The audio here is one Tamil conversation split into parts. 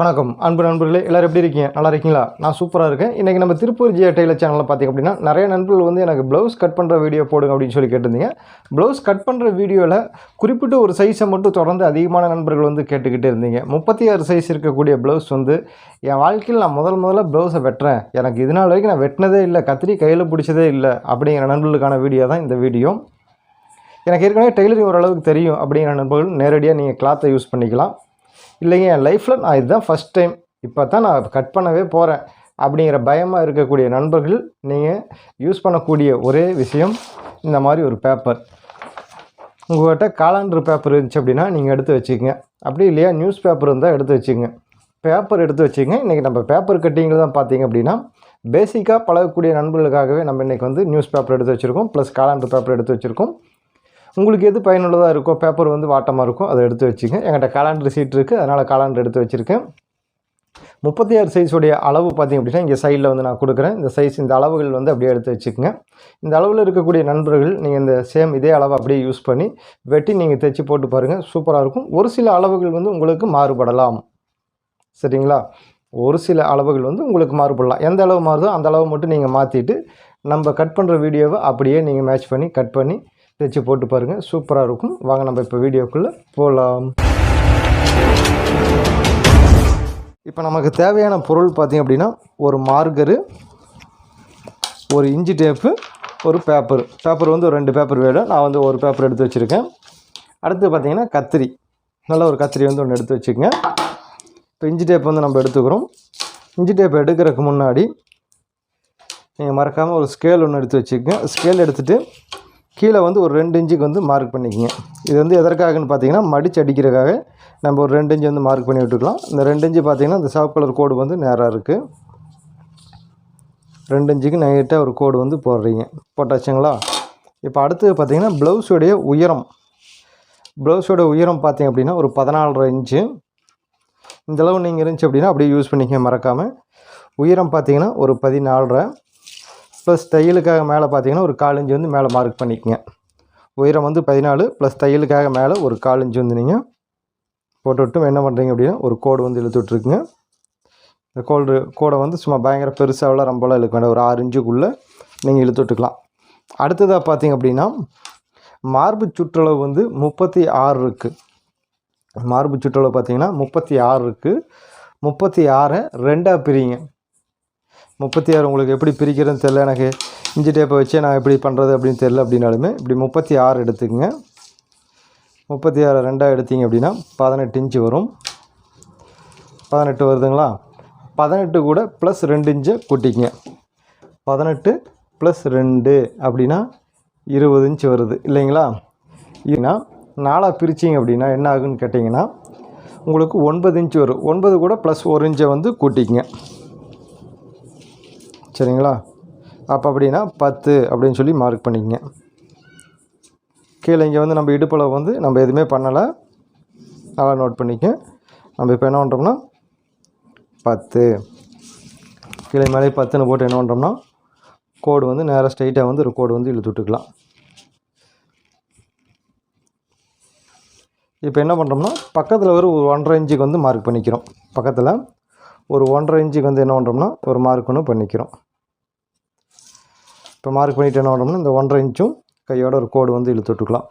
வணக்கம். அன்பு நண்பர்களே எல்லோரும் எப்படி இருக்கீங்க? நல்லா இருக்கீங்களா? நான் சூப்பராக இருக்கேன். இன்றைக்கி நம்ம திருப்பூர் ஜிஏ டெய்லர் சேனலில் பார்த்திங்க அப்படின்னா நிறைய நண்பர்கள் வந்து எனக்கு ப்ளவுஸ் கட் பண்ணுற வீடியோ போடுங்க அப்படின்னு சொல்லி கேட்டிருந்தீங்க. ப்ளவுஸ் கட் பண்ணுற வீடியோவில் குறிப்பிட்ட ஒரு சைஸை மட்டும் தொடர்ந்து அதிகமான நண்பர்கள் வந்து கேட்டுக்கிட்டே இருந்தீங்க. முப்பத்தி ஆறு சைஸ் இருக்கக்கூடிய ப்ளவுஸ் வந்து என் வாழ்க்கையில் நான் முதல் முதல்ல ப்ளவுஸை வெட்டுறேன். எனக்கு இதனால் வரைக்கும் நான் வெட்டினதே இல்லை கத்திரி கையில் பிடிச்சதே இல்லை அப்படிங்கிற நண்பர்களுக்கான வீடியோ தான் இந்த வீடியோ எனக்கு ஏற்கனவே டெய்லரிங் ஓரளவுக்கு தெரியும் அப்படிங்கிற நண்பர்கள் நேரடியாக நீங்கள் கிளாத்தை யூஸ் பண்ணிக்கலாம். இல்லைங்க என் லைஃப்பில் நான் இதுதான் ஃபஸ்ட் டைம் இப்போ தான் நான் கட் பண்ணவே போகிறேன் அப்படிங்கிற பயமாக இருக்கக்கூடிய நண்பர்கள் நீங்கள் யூஸ் பண்ணக்கூடிய ஒரே விஷயம் இந்த மாதிரி ஒரு பேப்பர் உங்கள்கிட்ட காலாண்டர் பேப்பர் இருந்துச்சு அப்படின்னா நீங்கள் எடுத்து வச்சுக்கோங்க. அப்படி இல்லையா நியூஸ் பேப்பர் இருந்தால் எடுத்து வச்சுக்கோங்க. பேப்பர் எடுத்து வச்சுக்கோங்க. இன்றைக்கி நம்ம பேப்பர் கட்டிங்கில் தான் பார்த்தீங்க அப்படின்னா பேசிக்காக பழகக்கூடிய நண்பர்களுக்காகவே நம்ம இன்றைக்கி வந்து நியூஸ் பேப்பர் எடுத்து வச்சுருக்கோம் ப்ளஸ் காலாண்டர் பேப்பர் எடுத்து வச்சுருக்கோம். உங்களுக்கு எது பயனுள்ளதாக இருக்கோ பேப்பர் வந்து வாட்டமாக இருக்கும் அதை எடுத்து வச்சுங்க. என்கிட்ட காலாண்டர் சீட் இருக்குது அதனால் காலாண்டர் எடுத்து வச்சுருக்கேன். முப்பத்தி ஆறு சைஸுடைய அளவு பார்த்திங்க அப்படின்னா இங்கே சைடில் வந்து நான் கொடுக்குறேன். இந்த சைஸ் இந்த அளவுகள் வந்து அப்படியே எடுத்து வச்சுக்கோங்க. இந்த அளவில் இருக்கக்கூடிய நண்பர்கள் நீங்கள் இந்த சேம் இதே அளவை அப்படியே யூஸ் பண்ணி வெட்டி நீங்கள் தைச்சி போட்டு பாருங்கள் சூப்பராக இருக்கும். ஒரு சில அளவுகள் வந்து உங்களுக்கு மாறுபடலாம். சரிங்களா? ஒரு சில அளவுகள் வந்து உங்களுக்கு மாறுபடலாம். எந்த அளவு மாறுதோ அந்த அளவு மட்டும் நீங்கள் மாற்றிட்டு நம்ம கட் பண்ணுற வீடியோவை அப்படியே நீங்கள் மேட்ச் பண்ணி கட் பண்ணி தைச்சி போட்டு பாருங்கள் சூப்பராக இருக்கும். வாங்க நம்ம இப்போ வீடியோக்குள்ளே போகலாம் இப்போ நமக்கு தேவையான பொருள் பார்த்திங்க அப்படின்னா ஒரு மார்கரு ஒரு இஞ்சி டேப்பு ஒரு பேப்பர் பேப்பர் வந்து ஒரு ரெண்டு பேப்பர் வேணும். நான் வந்து ஒரு பேப்பர் எடுத்து வச்சுருக்கேன். அடுத்து பார்த்திங்கன்னா கத்திரி. நல்ல ஒரு கத்திரி வந்து ஒன்று எடுத்து வச்சுக்கோங்க. இப்போ இஞ்சி டேப் வந்து நம்ம எடுத்துக்கிறோம். இஞ்சி டேப் எடுக்கிறதுக்கு முன்னாடி நீங்கள் மறக்காமல் ஒரு ஸ்கேல் ஒன்று எடுத்து வச்சுக்கோங்க. ஸ்கேல் எடுத்துகிட்டு கீழே வந்து ஒரு ரெண்டு இன்ச்சுக்கு வந்து மார்க் பண்ணிக்கோங்க. இது வந்து எதற்காகன்னு பார்த்தீங்கன்னா மடிச்சு அடிக்கிறதுக்காக நம்ம ஒரு ரெண்டு இன்ச்சு வந்து மார்க் பண்ணி விட்டுக்கலாம். இந்த ரெண்டு இன்ச்சு பார்த்தீங்கன்னா இந்த சாப் கலர் கோடு வந்து நேராக இருக்குது ரெண்டு இன்ச்சுக்கு நைட்டாக ஒரு கோடு வந்து போடுறீங்க. போட்டாச்சுங்களா? இப்போ அடுத்தது பார்த்தீங்கன்னா ப்ளவுஸோடைய உயரம். ப்ளவுஸோட உயரம் பார்த்தீங்க அப்படின்னா ஒரு பதினாலரை இன்ச்சு. இந்தளவு நீங்கள் இருந்துச்சு அப்படின்னா அப்படியே யூஸ் பண்ணிக்க மறக்காமல் உயரம் பார்த்தீங்கன்னா ஒரு பதினாலரை. ப்ளஸ் தையலுக்காக மேலே பார்த்தீங்கன்னா ஒரு கால் வந்து மேலே மார்க் பண்ணிக்கோங்க. உயரம் வந்து பதினாலு ப்ளஸ் தையலுக்காக மேலே ஒரு கால் வந்து நீங்கள் போட்டுவிட்டு என்ன பண்ணுறீங்க அப்படின்னா ஒரு கோடு வந்து இழுத்து விட்ருக்குங்க இந்த கோல்டு கோடை வந்து சும்மா பயங்கர பெருசாகலாம் ரொம்பலாம் இழுக்க வேண்டாம். ஒரு ஆறு இன்ச்சுக்குள்ளே நீங்கள் இழுத்து விட்டுக்கலாம். அடுத்ததாக பார்த்தீங்க அப்படின்னா மார்பு சுற்றளவு வந்து முப்பத்தி ஆறு இருக்குது மார்பு சுற்றளவு பார்த்தீங்கன்னா முப்பத்தி ஆறு இருக்குது முப்பத்தி ஆறை ரெண்டாக பிரிங்க. முப்பத்தி ஆறு உங்களுக்கு எப்படி பிரிக்கிறதுன்னு தெரில எனக்கு இஞ்சி டேப்பை வச்சு நான் எப்படி பண்ணுறது அப்படின்னு தெரில அப்படின்னாலுமே இப்படி முப்பத்தி ஆறு எடுத்துக்கோங்க. முப்பத்தி ஆறு ரெண்டாக எடுத்தீங்க அப்படின்னா பதினெட்டு இன்ச்சு வரும். பதினெட்டு வருதுங்களா? பதினெட்டு கூட ப்ளஸ் ரெண்டு இன்ச்சை கூட்டிக்கங்க. பதினெட்டு ப்ளஸ் ரெண்டு அப்படின்னா இருபது இன்ச்சு வருது. இல்லைங்களா? ஏன்னா நாலாக பிரிச்சிங்க அப்படின்னா என்ன ஆகுன்னு கேட்டிங்கன்னா உங்களுக்கு ஒன்பது இன்ச்சு வரும். ஒன்பது கூட ப்ளஸ் ஒரு இன்ச்சை வந்து கூட்டிக்கங்க. சரிங்களா? அப்போ அப்படின்னா பத்து அப்படின்னு சொல்லி மார்க் பண்ணிக்கங்க. கீழே இங்கே வந்து நம்ம இடுப்பளவு வந்து நம்ம எதுவுமே பண்ணலை. நல்லா நோட் பண்ணிக்க நம்ம இப்போ என்ன பண்ணுறோம்னா பத்து. கீழே மேலே பத்துன்னு போட்டு என்ன பண்ணுறோம்னா கோடு வந்து நேராக ஸ்ட்ரைட்டாக வந்து ஒரு கோடு வந்து இழுத்து விட்டுக்கலாம். இப்போ என்ன பண்ணுறோம்னா பக்கத்தில் ஒரு ஒன்றரை இன்ச்சுக்கு வந்து மார்க் பண்ணிக்கிறோம். பக்கத்தில் ஒரு ஒன்றரை இன்ச்சுக்கு வந்து என்ன பண்ணுறோம்னா ஒரு மார்க் ஒன்று பண்ணிக்கிறோம். இப்போ மார்க் பண்ணிவிட்டு என்ன பண்ணோம்னா இந்த ஒன்றரை இன்ச்சும் கையோட ஒரு கோடு வந்து இழுத்து விட்டுக்கலாம்.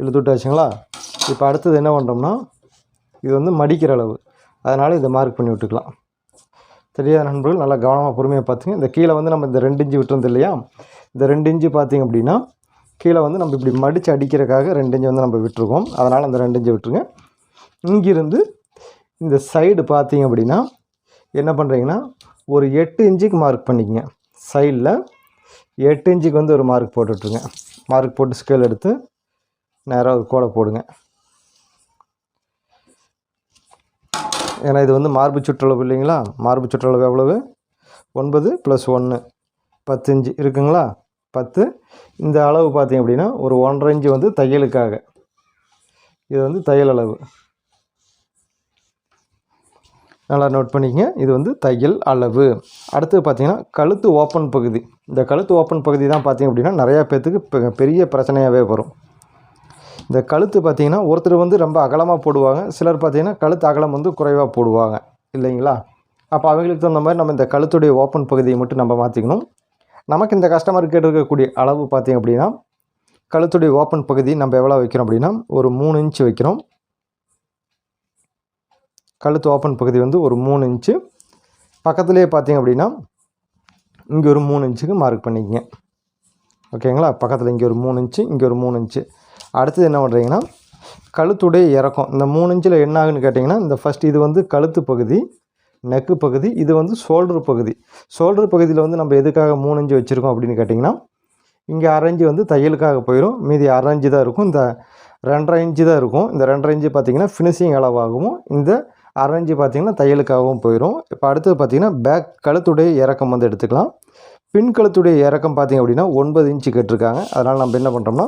இழுத்து விட்டாச்சுங்களா? இப்போ அடுத்தது என்ன பண்ணுறோம்னா இது வந்து மடிக்கிற அளவு. அதனால் இதை மார்க் பண்ணி விட்டுக்கலாம். தெரியாத நண்பர்கள்? நல்லா கவனமாக பொறுமையாக பார்த்துங்க. இந்த கீழே வந்து நம்ம இந்த ரெண்டு இன்ச்சு விட்டுருந்து இல்லையா? இந்த ரெண்டு இன்ச்சு பார்த்திங்க அப்படின்னா கீழே வந்து நம்ம இப்படி மடித்து அடிக்கிறக்காக ரெண்டு இன்ச்சு வந்து நம்ம விட்டுருக்கோம். அதனால் அந்த ரெண்டு இன்ச்சு விட்டுருங்க. இங்கிருந்து இந்த சைடு பார்த்தீங்க அப்படின்னா என்ன பண்ணுறீங்கன்னா ஒரு எட்டு இன்ச்சுக்கு மார்க் பண்ணிக்கங்க. சைடில் எட்டு இன்ச்சுக்கு வந்து ஒரு மார்க் போட்டுட்ருங்க மார்க் போட்டு ஸ்கேல் எடுத்து நேராக ஒரு கோடை போடுங்க. ஏன்னா இது வந்து மார்பு சுற்றளவு இல்லைங்களா? மார்பு சுற்றளவு எவ்வளவு? ஒன்பது ப்ளஸ் ஒன்று பத்து இன்ச்சு. இருக்குங்களா? பத்து. இந்த அளவு பார்த்தீங்க அப்படின்னா ஒரு ஒன்றரை இன்ச்சு வந்து தையலுக்காக. இது வந்து தையல் அளவு. நல்லா நோட் பண்ணிக்கங்க. இது வந்து தையல் அளவு. அடுத்து பார்த்தீங்கன்னா கழுத்து ஓப்பன் பகுதி. இந்த கழுத்து ஓப்பன் பகுதி தான் பார்த்தீங்க அப்படின்னா நிறையா பேர்த்துக்கு பெரிய பிரச்சனையாகவே வரும். இந்த கழுத்து பார்த்திங்கன்னா ஒருத்தர் வந்து ரொம்ப அகலமாக போடுவாங்க. சிலர் பார்த்திங்கன்னா கழுத்து அகலம் வந்து குறைவாக போடுவாங்க. இல்லைங்களா? அப்போ அவங்களுக்கு தகுந்த மாதிரி நம்ம இந்த கழுத்துடைய ஓப்பன் பகுதியை மட்டும் நம்ம மாற்றிக்கணும் நமக்கு இந்த கஸ்டமர் கேட்டிருக்கக்கூடிய அளவு பார்த்தீங்க அப்படின்னா கழுத்துடைய ஓப்பன் பகுதி நம்ம எவ்வளோ வைக்கிறோம் அப்படின்னா ஒரு மூணு இன்ச்சு வைக்கிறோம். கழுத்து ஓப்பன் பகுதி வந்து ஒரு மூணு இன்ச்சு பக்கத்துலேயே பார்த்தீங்க அப்படின்னா இங்கே ஒரு மூணு இன்ச்சுக்கு மார்க் பண்ணிக்கங்க. ஓகேங்களா பக்கத்தில் இங்கே ஒரு மூணு இன்ச்சு இங்கே ஒரு மூணு இன்ச்சு அடுத்தது என்ன பண்ணுறீங்கன்னா கழுத்துடைய இறக்கம். இந்த மூணு இன்ச்சில் என்ன ஆகுன்னு கேட்டிங்கன்னா இந்த ஃபஸ்ட் இது வந்து கழுத்து பகுதி நெக்கு பகுதி இது வந்து ஷோல்டர் பகுதி. ஷோல்டர் பகுதியில் வந்து நம்ம எதுக்காக மூணு இன்ச்சு வச்சுருக்கோம் அப்படின்னு கேட்டிங்கன்னா இங்கே அரைஞ்சு வந்து தையலுக்காக போயிடும் மீதி அரைஞ்சு தான் இருக்கும். இந்த ரெண்டரை இன்ச்சு தான் இருக்கும். இந்த ரெண்டரை இன்ச்சு பார்த்திங்கன்னா ஃபினிஷிங் அளவாகவும் இந்த அரைஞ்சி பார்த்திங்கன்னா தையலுக்காகவும் போயிடும் இப்போ அடுத்தது பார்த்திங்கன்னா பேக் கழுத்துடைய இறக்கம் வந்து எடுத்துக்கலாம். பின் கழுத்துடைய இறக்கம் பார்த்திங்க அப்படின்னா ஒன்பது இன்ச்சு கேட்டிருக்காங்க. அதனால் நம்ம என்ன பண்ணுறோம்னா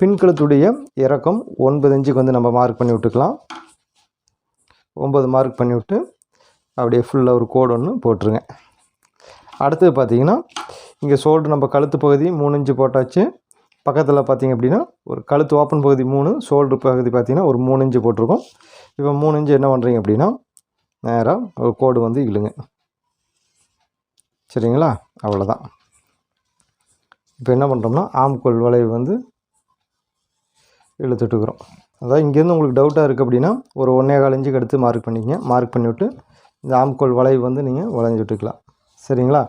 பின் கழுத்துடைய இறக்கம் ஒன்பது இன்ச்சுக்கு வந்து நம்ம மார்க் பண்ணி விட்டுக்கலாம். ஒம்பது மார்க் பண்ணி விட்டு அப்படியே ஃபுல்லாக ஒரு கோடு ஒன்று போட்டுருங்க. அடுத்தது பார்த்திங்கன்னா இங்கே ஷோல்டர் நம்ம கழுத்து பகுதி மூணு இன்ச்சு போட்டாச்சு. பக்கத்தில் பார்த்திங்க அப்படின்னா ஒரு கழுத்து ஓப்பன் பகுதி மூணு ஷோல்டர் பகுதி பார்த்திங்கன்னா ஒரு மூணு இன்ச்சு போட்டிருக்கோம். இப்போ மூணு இன்ச்சு என்ன பண்ணுறீங்க அப்படின்னா நேராக ஒரு கோடு வந்து இழுங்க. சரிங்களா? அவ்வளோதான் இப்போ என்ன பண்ணுறோம்னா ஆம்கோல் வளைவு வந்து இழுத்துட்டுக்கிறோம் அதாவது இங்கேருந்து உங்களுக்கு டவுட்டாக இருக்குது அப்படின்னா ஒரு ஒன்றே கால் இன்ச்சுக்கு எடுத்து மார்க் பண்ணிக்கங்க. மார்க் பண்ணிவிட்டு இந்த ஆம்கோல் வளைவு வந்து நீங்கள் வளைஞ்சு விட்டுக்கலாம் சரிங்களா?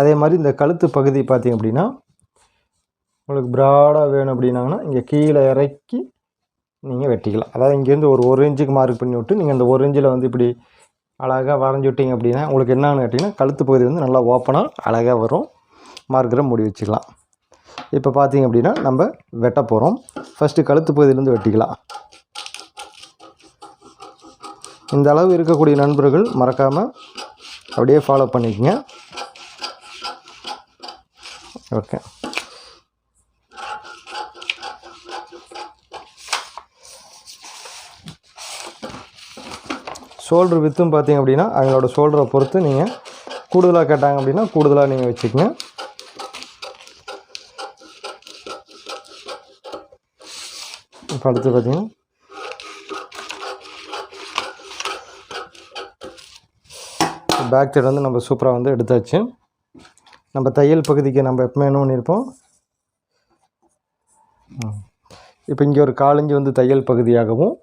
அதே மாதிரி இந்த கழுத்து பகுதி பார்த்தீங்க அப்படின்னா உங்களுக்கு ப்ராடாக வேணும் அப்படின்னாங்கன்னா இங்கே கீழே இறக்கி நீங்கள் வெட்டிக்கலாம். அதாவது இங்கேருந்து ஒரு ஒரு இன்ச்சுக்கு மார்க் பண்ணி விட்டு நீங்கள் அந்த ஒரு இன்ச்சில் வந்து இப்படி அழகாக வரைஞ்சி விட்டிங்க அப்படின்னா உங்களுக்கு என்னன்னு கேட்டிங்கன்னா கழுத்து பகுதி வந்து நல்லா ஓப்பனாக அழகாக வரும். மார்க்கரை மூடி வச்சுக்கலாம். இப்போ பார்த்தீங்க அப்படின்னா நம்ம வெட்ட போகிறோம் ஃபஸ்ட்டு கழுத்து பகுதியிலேருந்து வெட்டிக்கலாம். இந்த அளவு இருக்கக்கூடிய நண்பர்கள் மறக்காமல் அப்படியே ஃபாலோ பண்ணிக்கங்க. ஓகே ஷோல்டர் வித்தும் பார்த்தீங்க அப்படின்னா அவங்களோட ஷோல்டரை பொறுத்து நீங்கள் கூடுதலாக கேட்டாங்க அப்படின்னா கூடுதலாக நீங்கள் வச்சுக்கங்க. இப்போ அடுத்து பார்த்தீங்கன்னா பேக் சைடு வந்து நம்ம சூப்பராக வந்து எடுத்தாச்சு. நம்ம தையல் பகுதிக்கு நம்ம எப்பவுமே என்ன பண்ணியிருப்போம் இப்போ இங்கே ஒரு காலஞ்சி வந்து தையல் பகுதியாகவும்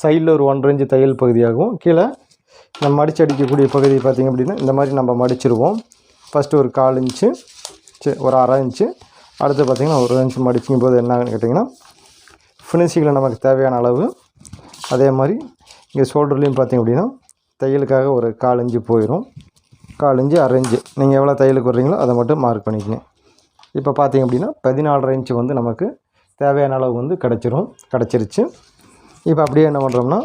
சைடில் ஒரு ஒன்றரை இன்ச்சு தையல் பகுதியாகவும் கீழே நம்ம மடிச்சு அடிக்கக்கூடிய பகுதி பார்த்திங்க அப்படின்னா இந்த மாதிரி நம்ம மடிச்சிருவோம். ஃபஸ்ட்டு ஒரு கால் இன்ச்சு சரி ஒரு அரை இன்ச்சு. அடுத்து பார்த்திங்கன்னா ஒரு இன்ச்சு மடிச்சிக்கும் போது என்ன கேட்டிங்கன்னா ஃபினிஷிங்கில் நமக்கு தேவையான அளவு. அதே மாதிரி இங்கே ஷோல்டர்லேயும் பார்த்திங்க அப்படின்னா தையலுக்காக ஒரு கால் இன்ச்சு போயிடும் கால் இன்ச்சு அரை இன்ச்சு. நீங்கள் எவ்வளோ தையலுக்கு வர்றீங்களோ அதை மட்டும் மார்க் பண்ணிக்கங்க. இப்போ பார்த்தீங்க அப்படின்னா பதினாலரை இன்ச்சு வந்து நமக்கு தேவையான அளவு வந்து கிடச்சிரும் கிடச்சிருச்சு. இப்போ அப்படியே என்ன பண்ணுறோம்னா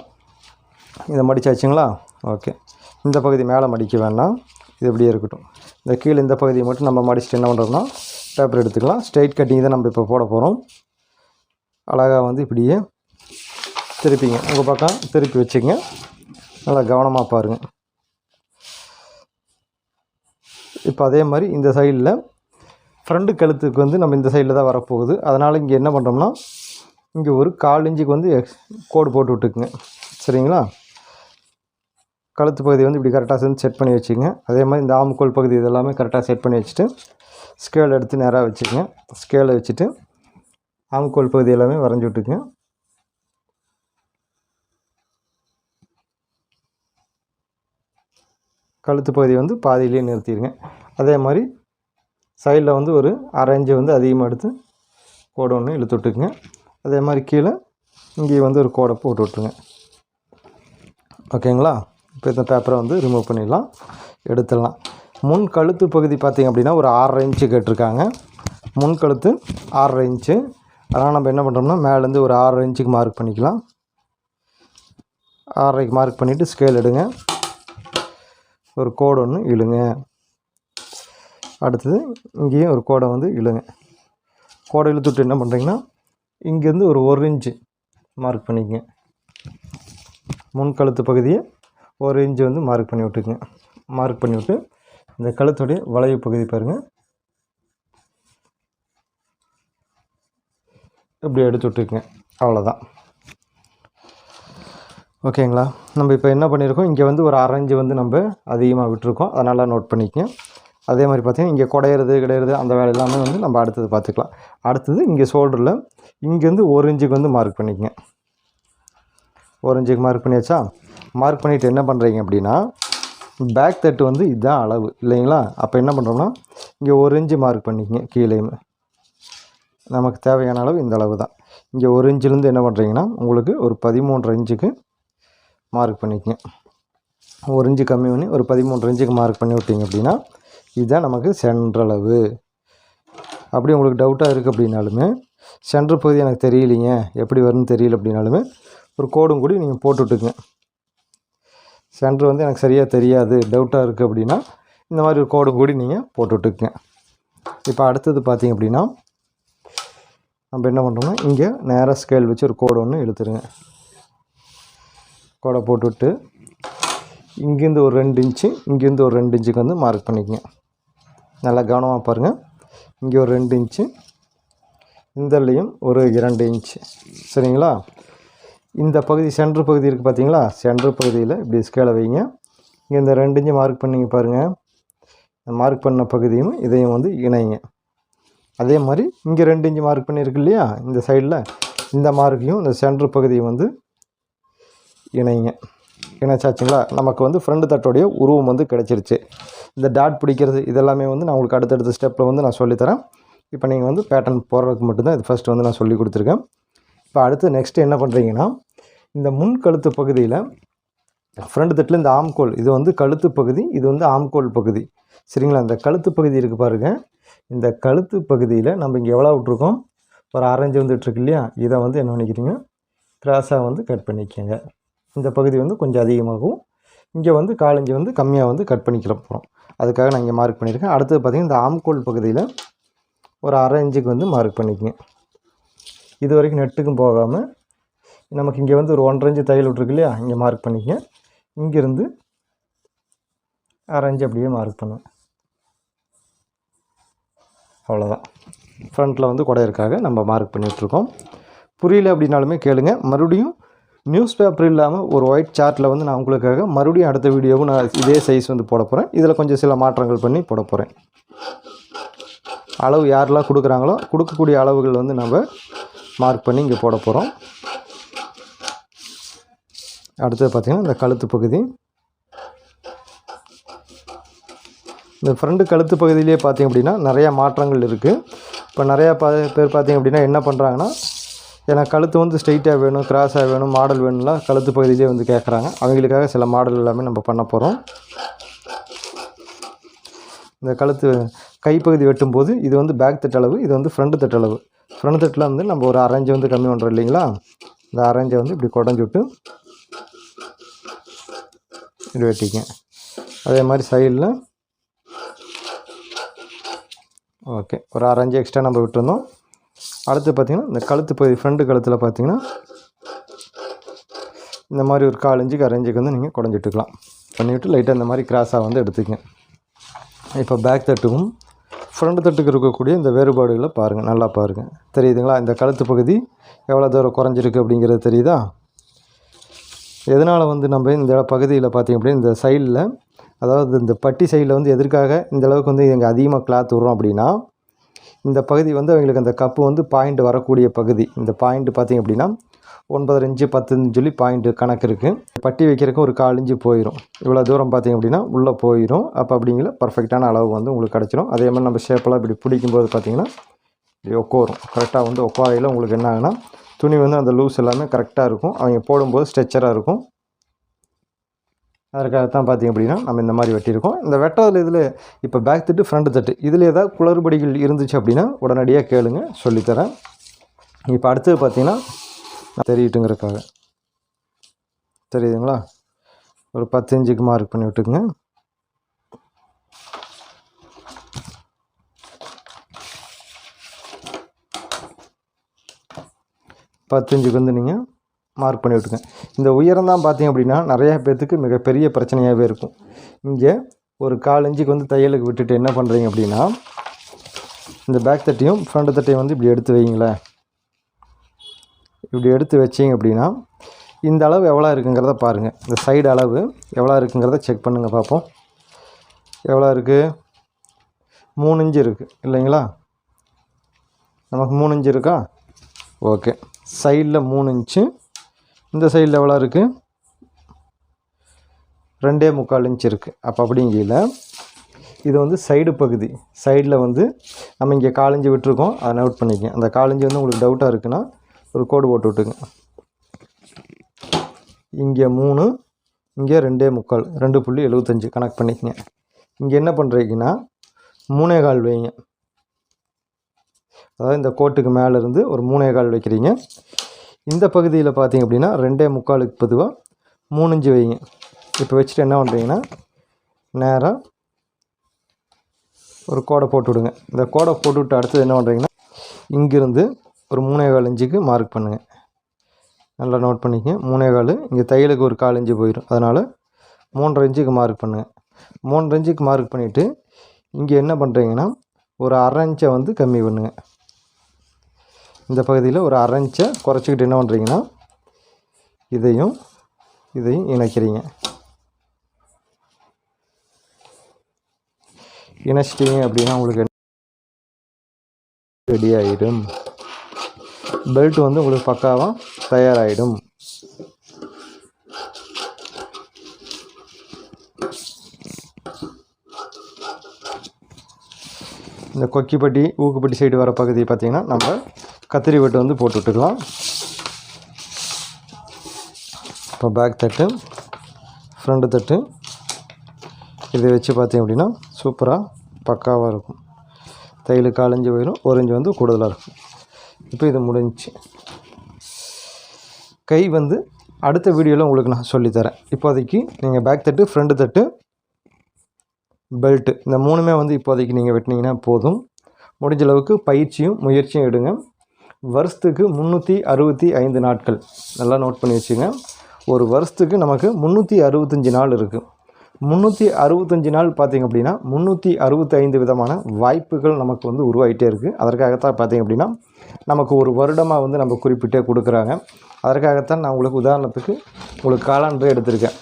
இதை மடிச்சாச்சுங்களா? ஓகே. இந்த பகுதி மேலே மடிக்க வேண்டாம். இது இப்படியே இருக்கட்டும். இந்த கீழே இந்த பகுதியை மட்டும் நம்ம மடிச்சுட்டு என்ன பண்ணுறோம்னா பேப்பர் எடுத்துக்கலாம். ஸ்ட்ரைட் கட்டிங் தான் நம்ம இப்போ போட போகிறோம். அழகாக வந்து இப்படியே திருப்பிங்க. உங்கள் பக்கம் திருப்பி வச்சுங்க நல்லா கவனமாக பாருங்கள் இப்போ அதே மாதிரி இந்த சைடில் ஃப்ரண்ட் கழுத்துக்கு வந்து நம்ம இந்த சைடில் தான் வரப்போகுது. அதனால் இங்கே என்ன பண்ணுறோம்னா இங்கே ஒரு கால் இஞ்சுக்கு வந்து எக்ஸ் கோடு போட்டு விட்டுக்குங்க. சரிங்களா? கழுத்து பகுதி வந்து இப்படி கரெக்டாக சேர்ந்து செட் பண்ணி வச்சுக்கங்க. அதே மாதிரி இந்த ஆமுக்கோல் பகுதி இதெல்லாமே கரெக்டாக செட் பண்ணி வச்சுட்டு ஸ்கேல் எடுத்து நேராக வச்சுக்கோங்க. ஸ்கேலை வச்சுட்டு ஆமுக்கோல் பகுதி எல்லாமே வரைஞ்சி விட்டுக்குங்க. கழுத்து பகுதி வந்து பாதியிலே நிறுத்திடுங்க. அதே மாதிரி சைடில் வந்து ஒரு அரை வந்து அதிகமாக எடுத்து கோடு ஒன்று இழுத்து விட்டுக்குங்க. அதே மாதிரி கீழே இங்கே வந்து ஒரு கோடை போட்டு விட்ருங்க ஓகேங்களா? இப்போ இந்த பேப்பரை வந்து ரிமூவ் பண்ணிடலாம். எடுத்துடலாம். முன் கழுத்து பகுதி பார்த்திங்க அப்படின்னா ஒரு ஆறரை இன்ச்சு கேட்டிருக்காங்க. முன் கழுத்து ஆறரை இன்ச்சு. அதனால் நம்ம என்ன பண்ணுறோம்னா மேலேருந்து ஒரு ஆறரை இன்ச்சுக்கு மார்க் பண்ணிக்கலாம். ஆறரைக்கு மார்க் பண்ணிவிட்டு ஸ்கேல் எடுங்க. ஒரு கோடு ஒன்று இழுங்க. அடுத்தது இங்கேயும் ஒரு கோடை வந்து இழுங்க. கோடை இழுத்துட்டு என்ன பண்ணுறீங்கன்னா இங்கேருந்து ஒரு ஒரு இன்ச்சு மார்க் பண்ணிக்கங்க. முன் கழுத்து பகுதியை ஒரு இன்ச்சு வந்து மார்க் பண்ணி விட்டுக்குங்க. மார்க் பண்ணி விட்டு இந்த கழுத்துடைய வளைவு பகுதி பாருங்கள் இப்படி எடுத்து விட்டுக்குங்க. அவ்வளோதான் ஓகேங்களா? நம்ம இப்போ என்ன பண்ணியிருக்கோம்? இங்கே வந்து ஒரு அரைஞ்சு வந்து நம்ம அதிகமாக விட்டுருக்கோம். அதனால் நோட் பண்ணிக்கங்க. அதே மாதிரி பார்த்திங்கன்னா இங்கே குடையிறது கிடையிறது அந்த வேலை எல்லாமே வந்து நம்ம அடுத்தது பார்த்துக்கலாம். அடுத்தது இங்கே ஷோல்டரில் இங்கேருந்து ஒரு இன்ச்சுக்கு வந்து மார்க் பண்ணிக்கங்க. ஒரு இன்ச்சுக்கு மார்க் பண்ணியாச்சா? மார்க் பண்ணிவிட்டு என்ன பண்ணுறீங்க அப்படின்னா பேக் தட்டு வந்து இதுதான் அளவு இல்லைங்களா? அப்போ என்ன பண்ணுறோம்னா இங்கே ஒரு இன்ச்சு மார்க் பண்ணிக்கங்க கீழேயுமே. நமக்கு தேவையான அளவு இந்த அளவு தான். இங்கே ஒரு இன்ச்சிலேருந்து என்ன பண்ணுறீங்கன்னா உங்களுக்கு ஒரு பதிமூன்று இன்ச்சுக்கு மார்க் பண்ணிக்கங்க. ஒரு இன்ச்சு கம்மி பண்ணி ஒரு பதிமூன்று இன்ச்சுக்கு மார்க் பண்ணி விட்டீங்க அப்படின்னா இதுதான் நமக்கு சென்றளவு அப்படி உங்களுக்கு டவுட்டாக இருக்குது அப்படின்னாலுமே சென்ட்ரு பகுதி எனக்கு தெரியலைங்க. எப்படி வரும்னு தெரியல அப்படின்னாலுமே ஒரு கோடும் கூடி நீங்கள் போட்டு விட்டுக்குங்க சென்ட்ரு வந்து எனக்கு சரியாக தெரியாது டவுட்டாக இருக்குது அப்படின்னா இந்த மாதிரி ஒரு கோடும் கூடி நீங்கள் போட்டுவிட்டுக்குங்க இப்போ அடுத்தது பார்த்தீங்க அப்படின்னா நம்ம என்ன பண்ணுறோம்னா இங்கே நேராக ஸ்கேல் வச்சு ஒரு கோடு ஒன்று இழுத்துருங்க. கோடை போட்டுவிட்டு இங்கேருந்து ஒரு ரெண்டு இன்ச்சு இங்கேருந்து ஒரு ரெண்டு இன்ச்சுக்கு வந்து மார்க் பண்ணிக்கங்க. நல்லா கவனமாக பாருங்கள் இங்கே ஒரு ரெண்டு இன்ச்சு இந்தலையும் ஒரு இரண்டு இன்ச் சரிங்களா? இந்த பகுதி சென்ட்ரு பகுதி இருக்குது பார்த்தீங்களா சென்ட்ரு பகுதியில் இப்படி ஸ்கேலை வைங்க. இங்கே இந்த ரெண்டு இன்ச்சு மார்க் பண்ணிங்க பாருங்கள் மார்க் பண்ண பகுதியும் இதையும் வந்து இணைங்க. அதே மாதிரி இங்கே ரெண்டு இன்ச்சு மார்க் பண்ணியிருக்கு இல்லையா? இந்த சைடில் இந்த மார்க்கையும் இந்த சென்ட்ரு பகுதியும் வந்து இணைங்க. இணைச்சாச்சுங்களா? நமக்கு வந்து ஃப்ரெண்டு தட்டோடைய உருவம் வந்து கிடச்சிருச்சு. இந்த டாட் பிடிக்கிறது இதெல்லாமே வந்து நான் உங்களுக்கு அடுத்தடுத்த ஸ்டெப்பில் வந்து நான் சொல்லித்தரேன். இப்போ நீங்கள் வந்து பேட்டர்ன் போடுறதுக்கு மட்டும்தான் இது ஃபஸ்ட்டு வந்து நான் சொல்லி கொடுத்துருக்கேன். இப்போ அடுத்து நெக்ஸ்ட்டு என்ன பண்ணுறீங்கன்னா இந்த முன் கழுத்து பகுதியில் ஃப்ரண்ட் தட்டில் இந்த ஆம்கோல் இது வந்து கழுத்து பகுதி இது வந்து ஆம்கோல் பகுதி. சரிங்களா? இந்த கழுத்து பகுதி இருக்குது பாருங்கள் இந்த கழுத்து பகுதியில் நம்ம இங்கே எவ்வளோ விட்ருக்கோம் ஒரு அரைஞ்சு வந்துட்டுருக்கு இல்லையா? இதை வந்து என்ன பண்ணிக்கிறீங்க? கிராஸாக வந்து கட் பண்ணிக்கோங்க. இந்த பகுதி வந்து கொஞ்சம் அதிகமாகவும் இங்கே வந்து காலஞ்சி வந்து கம்மியாக வந்து கட் பண்ணிக்கிற போகிறோம் அதுக்காக நான் இங்கே மார்க் பண்ணியிருக்கேன். அடுத்தது பார்த்திங்கன்னா இந்த ஆம்கோல் பகுதியில் ஒரு அரை இன்ச்சுக்கு வந்து மார்க் பண்ணிக்கங்க. இது வரைக்கும் நெட்டுக்கும் போகாமல் நமக்கு இங்கே வந்து ஒரு ஒன்றரை இன்ச்சு தையல் விட்ருக்கு இல்லையா? இங்கே மார்க் பண்ணிக்கங்க. இங்கேருந்து அரை இன்ச்சு அப்படியே மார்க் பண்ணுவேன் அவ்வளோதான் ஃப்ரண்ட்டில் வந்து குடையிறக்காக நம்ம மார்க் பண்ணிகிட்ருக்கோம் புரியல அப்படின்னாலுமே கேளுங்க. மறுபடியும் நியூஸ் பேப்பர் இல்லாமல் ஒரு ஒயிட் சார்ட்டில் வந்து நான் உங்களுக்காக மறுபடியும் அடுத்த வீடியோவும் நான் இதே சைஸ் வந்து போட போகிறேன் இதில் கொஞ்சம் சில மாற்றங்கள் பண்ணி போட போகிறேன் அளவு யாரெல்லாம் கொடுக்குறாங்களோ கொடுக்கக்கூடிய அளவுகள் வந்து நம்ம மார்க் பண்ணி இங்கே போட போகிறோம் அடுத்தது பார்த்திங்கன்னா இந்த கழுத்து பகுதி. இந்த ஃப்ரண்ட் கழுத்து பகுதியிலே பார்த்திங்க அப்படின்னா நிறையா மாற்றங்கள் இருக்குது இப்போ நிறையா பா பேர் பார்த்திங்க அப்படின்னா என்ன பண்ணுறாங்கன்னா எனக்கு கழுத்து வந்து ஸ்ட்ரைட்டாக வேணும் கிராஸாக வேணும் மாடல் வேணும்லாம் கழுத்து பகுதியிலே வந்து கேட்குறாங்க அவங்களுக்காக சில மாடல் எல்லாமே நம்ம பண்ண போகிறோம் இந்த கழுத்து கைப்பகுதி வெட்டும்போது இது வந்து பேக் தட்டளவு இது வந்து ஃப்ரண்ட் தட்டளவு. ஃப்ரண்ட் தட்டில் வந்து நம்ம ஒரு அரேஞ்சை வந்து கம்மி பண்ணுறோம் இல்லைங்களா? இந்த அரேஞ்சை வந்து இப்படி குடஞ்சி விட்டு இப்படி வெட்டிங்க அதே மாதிரி சைடில் ஓகே ஒரு அரேஞ்சு எக்ஸ்ட்ரா நம்ம விட்டுருந்தோம். அடுத்து பார்த்திங்கன்னா இந்த கழுத்து பகுதி ஃப்ரண்ட்டு கழுத்தில் பார்த்திங்கன்னா இந்த மாதிரி ஒரு கால் இன்ச்சுக்கு வந்து நீங்கள் குடஞ்சிட்டுக்கலாம் பண்ணிவிட்டு லைட்டாக இந்த மாதிரி கிராஸாக வந்து எடுத்துக்கங்க. இப்போ பேக் தட்டுக்கும் ஃப்ரண்ட் தட்டுக்கு இருக்கக்கூடிய இந்த வேறுபாடுகளை பாருங்கள் நல்லா பாருங்கள் தெரியுதுங்களா? இந்த கழுத்து பகுதி எவ்வளோ தூரம் குறைஞ்சிருக்கு அப்படிங்கிறது தெரியுதா? எதனால் வந்து நம்ம இந்த பகுதியில் பார்த்திங்க அப்படின்னா இந்த சைடில் அதாவது இந்த பட்டி சைடில் வந்து எதற்காக இந்த அளவுக்கு வந்து எங்கள் அதிகமாக கிளாத் விட்றோம் அப்படின்னா இந்த பகுதி வந்து அவங்களுக்கு அந்த கப்பு வந்து பாயிண்ட் வரக்கூடிய பகுதி இந்த பாயிண்ட் பார்த்திங்க அப்படின்னா ஒன்பதரை இன்ச்சு பத்து சொல்லி பாயிண்ட் கணக்கு இருக்குது பட்டி வைக்கிறதுக்கு ஒரு கால் இன்ச்சு போயிடும் இவ்வளோ தூரம் பார்த்திங்க அப்படின்னா உள்ளே போயிடும் அப்போ அப்படிங்கிற பர்ஃபெக்டான அளவு வந்து உங்களுக்கு கிடச்சிரும். அதே மாதிரி நம்ம ஷேப்பெல்லாம் இப்படி பிடிக்கும்போது பார்த்திங்கன்னா இப்படி உட்காரும். கரெக்டாக வந்து உட்காரையில் உங்களுக்கு என்ன ஆகுனா துணி வந்து அந்த லூஸ் எல்லாமே கரெக்டாக இருக்கும். அவங்க போடும்போது ஸ்ட்ரெச்சராக இருக்கும். அதற்காக தான் பார்த்திங்க அப்படின்னா நம்ம இந்த மாதிரி வெட்டியிருக்கோம். இந்த வெட்டதில் இதில் இப்போ பேக் தட்டு ஃப்ரண்ட் தட்டு. இதில் ஏதாவது குளறுபடிகள் இருந்துச்சு அப்படின்னா உடனடியாக கேளுங்க சொல்லித்தரேன். இப்போ அடுத்தது பார்த்திங்கன்னா தெரியட்டுங்கிறதுக்காக தெரியுதுங்களா? ஒரு பத்து இன்ச்சுக்கு மார்க் பண்ணி விட்டுக்குங்க. பத்து இன்ச்சுக்கு வந்து நீங்கள் மார்க் பண்ணி விட்டுங்க இந்த உயரம் தான் பார்த்தீங்க அப்படின்னா நிறையா பேர்த்துக்கு மிகப்பெரிய பிரச்சனையாகவே இருக்கும். இங்கே ஒரு கால் இஞ்சுக்கு வந்து தையலுக்கு விட்டுட்டு என்ன பண்ணுறீங்க அப்படின்னா இந்த பேக் தட்டையும் ஃப்ரண்ட் தட்டையும் வந்து இப்படி எடுத்து வைங்களேன். இப்படி எடுத்து வச்சிங்க அப்படின்னா இந்த அளவு எவ்வளோ இருக்குங்கிறத பாருங்கள் இந்த சைடு அளவு எவ்வளோ இருக்குங்கிறத செக் பண்ணுங்கள் பார்ப்போம். எவ்வளோ இருக்குது மூணு இஞ்சு இருக்குது இல்லைங்களா? நமக்கு மூணு இஞ்சு இருக்கா? ஓகே. சைடில் மூணு இன்ச்சு. இந்த சைடில் எவ்வளோ இருக்குது ரெண்டே முக்கால் இன்ச் இருக்குது அப்போ அப்படிங்கையில் இது வந்து சைடு பகுதி. சைடில் வந்து நம்ம இங்கே காலஞ்சி விட்டுருக்கோம். அதை நோட் பண்ணிக்கங்க. அந்த காலஞ்சி வந்து உங்களுக்கு டவுட்டாக இருக்குன்னா ஒரு கோடு போட்டு விட்டுங்க. இங்கே மூணு இங்கே ரெண்டே முக்கால் ரெண்டு புள்ளி எழுபத்தஞ்சி கணக்கு பண்ணிக்கங்க. இங்கே என்ன பண்ணுறீங்கன்னா மூணே கால் வைங்க. அதாவது இந்த கோட்டுக்கு மேலே இருந்து ஒரு மூணே கால் வைக்கிறீங்க. இந்த பகுதியில் பார்த்தீங்க அப்படின்னா ரெண்டே முக்காலுக்கு பொதுவாக மூணு வைங்க. இப்போ வச்சுட்டு என்ன பண்ணுறீங்கன்னா நேராக ஒரு கோடை போட்டு விடுங்க. இந்த கோடை போட்டு விட்டு அடுத்தது என்ன பண்ணுறீங்கன்னா இங்கிருந்து ஒரு மூணே கால் இன்ச்சுக்கு மார்க் பண்ணுங்கள் நல்லா நோட் பண்ணிக்கங்க. மூணே கால் இங்கே தையலுக்கு ஒரு கால் இன்ச்சு போயிடும் அதனால் மூன்றரை இன்ச்சுக்கு மார்க் பண்ணுங்கள் மூன்றரை இன்ச்சுக்கு மார்க் பண்ணிவிட்டு இங்கே என்ன பண்ணுறீங்கன்னா ஒரு அரை இன்ச்சை வந்து கம்மி பண்ணுங்கள் இந்த பகுதியில் ஒரு அரை இன்ச்சை குறைச்சிக்கிட்டு என்ன பண்ணுறீங்கன்னா இதையும் இதையும் இணைக்கிறீங்க. இணைச்சிட்டிங்க அப்படின்னா உங்களுக்கு ரெடி ஆகிடும் பெல்ட் வந்து உங்களுக்கு பக்காவாக தயாராகிடும் இந்த கொக்கிப்பட்டி ஊக்குப்பட்டி சைடு வர பகுதியை பார்த்திங்கன்னா நம்ம கத்திரி வெட்டு வந்து போட்டு விட்டுக்கலாம். இப்போ பேக் தட்டு ஃப்ரண்ட் தட்டு. இதை வச்சு பார்த்தீங்க அப்படின்னா சூப்பராக பக்காவாக இருக்கும். தையல் காலஞ்சு போயிடும் ஒரஞ்சு வந்து கூடுதலாக இருக்கும். இப்போ இது முடிஞ்சிச்சு கை வந்து அடுத்த வீடியோவில் உங்களுக்கு நான் சொல்லித்தரேன். இப்போதைக்கு நீங்கள் பேக் தட்டு ஃப்ரண்ட் தட்டு பெல்ட்டு இந்த மூணுமே வந்து இப்போதைக்கு நீங்கள் வெட்டினீங்கன்னா போதும். முடிஞ்ச அளவுக்கு பயிற்சியும் முயற்சியும் எடுங்க. வருஷத்துக்கு முந்நூற்றி அறுபத்தி ஐந்து நாட்கள். நல்லா நோட் பண்ணி வச்சுங்க ஒரு வருஷத்துக்கு நமக்கு முந்நூற்றி அறுபத்தஞ்சி நாள் இருக்குது முந்நூற்றி அறுபத்தஞ்சி நாள் பார்த்திங்க அப்படின்னா முந்நூற்றி அறுபத்தைந்து விதமான வாய்ப்புகள் நமக்கு வந்து உருவாகிட்டே இருக்குது அதற்காகத்தான் பார்த்திங்க அப்படின்னா நமக்கு ஒரு வருடமாக வந்து நம்ம குறிப்பிட்டே கொடுக்குறாங்க. அதற்காகத்தான் நான் உங்களுக்கு உதாரணத்துக்கு உங்களுக்கு காலாண்டு எடுத்திருக்கேன்.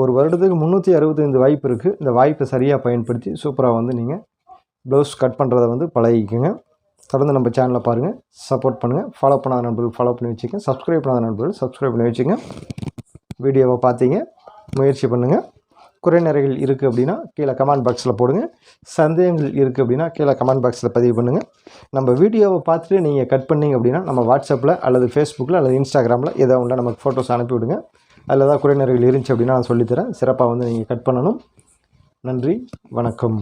ஒரு வருடத்துக்கு முந்நூற்றி அறுபத்தைந்து வாய்ப்பு இருக்குது இந்த வாய்ப்பை சரியாக பயன்படுத்தி சூப்பராக வந்து நீங்கள் ப்ளவுஸ் கட் பண்ணுறத வந்து பழகிக்கோங்க. தொடர்ந்து நம்ம சேனலை பாருங்கள் சப்போர்ட் பண்ணுங்கள் ஃபாலோ பண்ணாத நண்பர்கள் ஃபாலோ பண்ணி வச்சுக்கோங்க. சப்ஸ்கிரைப் பண்ணாத நண்பர்கள் சப்ஸ்கிரைப் பண்ணி வச்சுக்கோங்க. வீடியோவை பார்த்தீங்க. முயற்சி பண்ணுங்கள் குறைநிறைகள் இருக்குது அப்படின்னா கீழே கமெண்ட் பாக்ஸில் போடுங்க. சந்தேகங்கள் இருக்குது அப்படின்னா கீழே கமெண்ட் பாக்ஸில் பதிவு பண்ணுங்கள் நம்ம வீடியோவை பார்த்துட்டு நீங்கள் கட் பண்ணிங்க அப்படின்னா நம்ம வாட்ஸ்அப்பில் அல்லது ஃபேஸ்புக்கில் அல்லது இன்ஸ்டாகிராமில் ஏதோ ஒன்றா நமக்கு ஃபோட்டோஸ் அனுப்பி விடுங்க. அதில் ஏதாவது குறைநிறைகள் இருந்துச்சு அப்படின்னா நான் சொல்லித்தரேன். சிறப்பாக வந்து நீங்கள் கட் பண்ணணும். நன்றி. வணக்கம்.